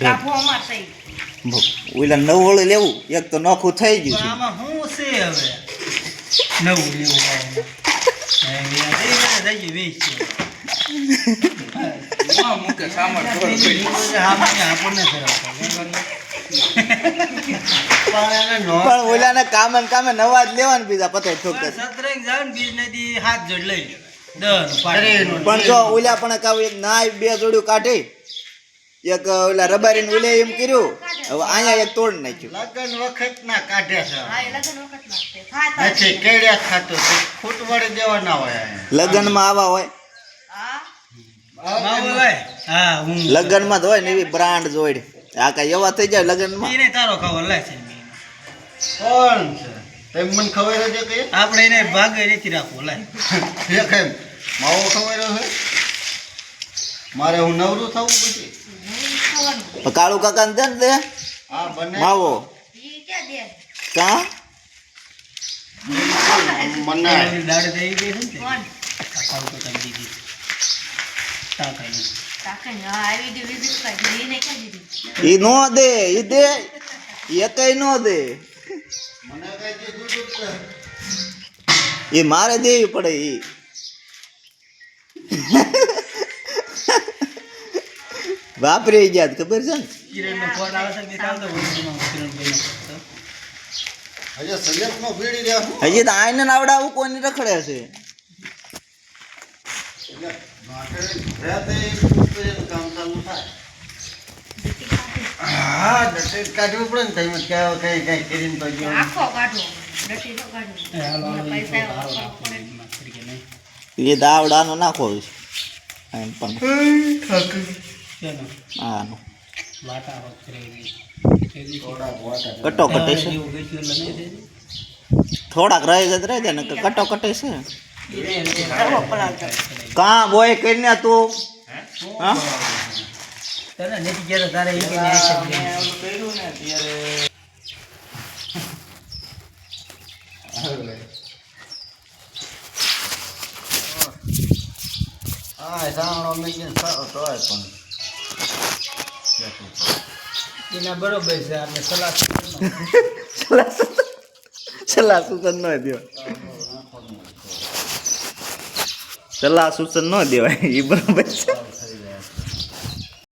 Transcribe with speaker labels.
Speaker 1: કાપો અમાર થઈ
Speaker 2: ઓલા નવોળું લેવું એક તો નોખું થઈ ગયું
Speaker 3: આમાં શું છે હવે નવું લેવું આવે થઈ ગયું વીસ છે
Speaker 4: મૂકે સામાન ખબર
Speaker 3: એની
Speaker 4: પડી
Speaker 3: નીકળે છે, આપણને આપણને ફેરવતા. પણ એને નો-
Speaker 2: કામે કામે નવા જ લેવાનું બીજા પતે ઠોકતા
Speaker 3: પણ જાવ ને બીજ નદી હાથ જોડ લઈ લેવાય
Speaker 2: પણ જો ઓલા પણ કાવ એક નાય બે જોડ્યું કાઢી એક ઓલા રબારી ને ઓલે એમ કર્યું. હવે અહીંયા એક તોડ નાખ્યું.
Speaker 5: લગન વખત ના કાઢે છે.
Speaker 1: લગન
Speaker 5: નથી કેળ્યા ખાતું તો ખૂટ દેવાના હોય
Speaker 2: લગ્નમાં આવા હોય.
Speaker 1: લગન
Speaker 3: બાબુ ભાઈ, હા હું.
Speaker 2: લગ્નમાં જ હોય ને એવી બ્રાન્ડ જોડ. આ કઈ એવા થઈ જાય લગ્નમાં?
Speaker 3: એને તારો ખબર લે છે.
Speaker 5: કોણ છે? તેમ મને ખબર છે કે?
Speaker 3: આપણે એને ભાગે નથી રાખવો લે.
Speaker 5: એક એમ. માવો ખબર છે? મારે હું નવરું થવું પછી?
Speaker 2: કાળુ કાકા ને દે. માવો. કા? ઈ નો દે ઈ દે. એ કઈ નો દે.
Speaker 5: મને કઈ દીધું તું જ ને.
Speaker 2: એ મારે દેવી પડે ઈ. વાપરી ગયા ખબર છે ને
Speaker 3: કિરણનો ફોન આવે છે કે ચાલતો વસ્તુમાં કિરણભાઈનો ફોન.
Speaker 5: હજુ સજેશમાં ભીડી રહ્યા હું
Speaker 2: હજી તો આઈને આવડાવું કોઈને રખડે છે
Speaker 5: એટલે માટે ઘરે તો એ પૂછતું એનું કામ ચાલુ થાય હા ડટેટ કાઢવું પડે ને તમે ક્યાં કઈ કઈ કરીને તો ગયો
Speaker 1: આખો કાઢો ડટી તો કાઢો
Speaker 3: એ હાલો, હાલો,
Speaker 1: પૈસા
Speaker 3: હાલો,
Speaker 1: વાપરવા
Speaker 3: રાખો,
Speaker 1: પડે.
Speaker 3: એમાં તરીકે નહીં.
Speaker 2: એ દાવડાનો નાખો છે એમ પણ
Speaker 3: શેનો?
Speaker 2: આનો. કટો કટે છે. થોડાક રહી જ રહી જાય ને કટો કટે છે. કા બોય કરીને તું? હા.
Speaker 5: હા મેકીને સારો તોય પણ.
Speaker 3: એના બરોબર છે, આપણે સલાહ
Speaker 2: સલાહ સૂચન ન દેવાય. સલાહ સૂચન ન દેવાય, એ બરોબર છે.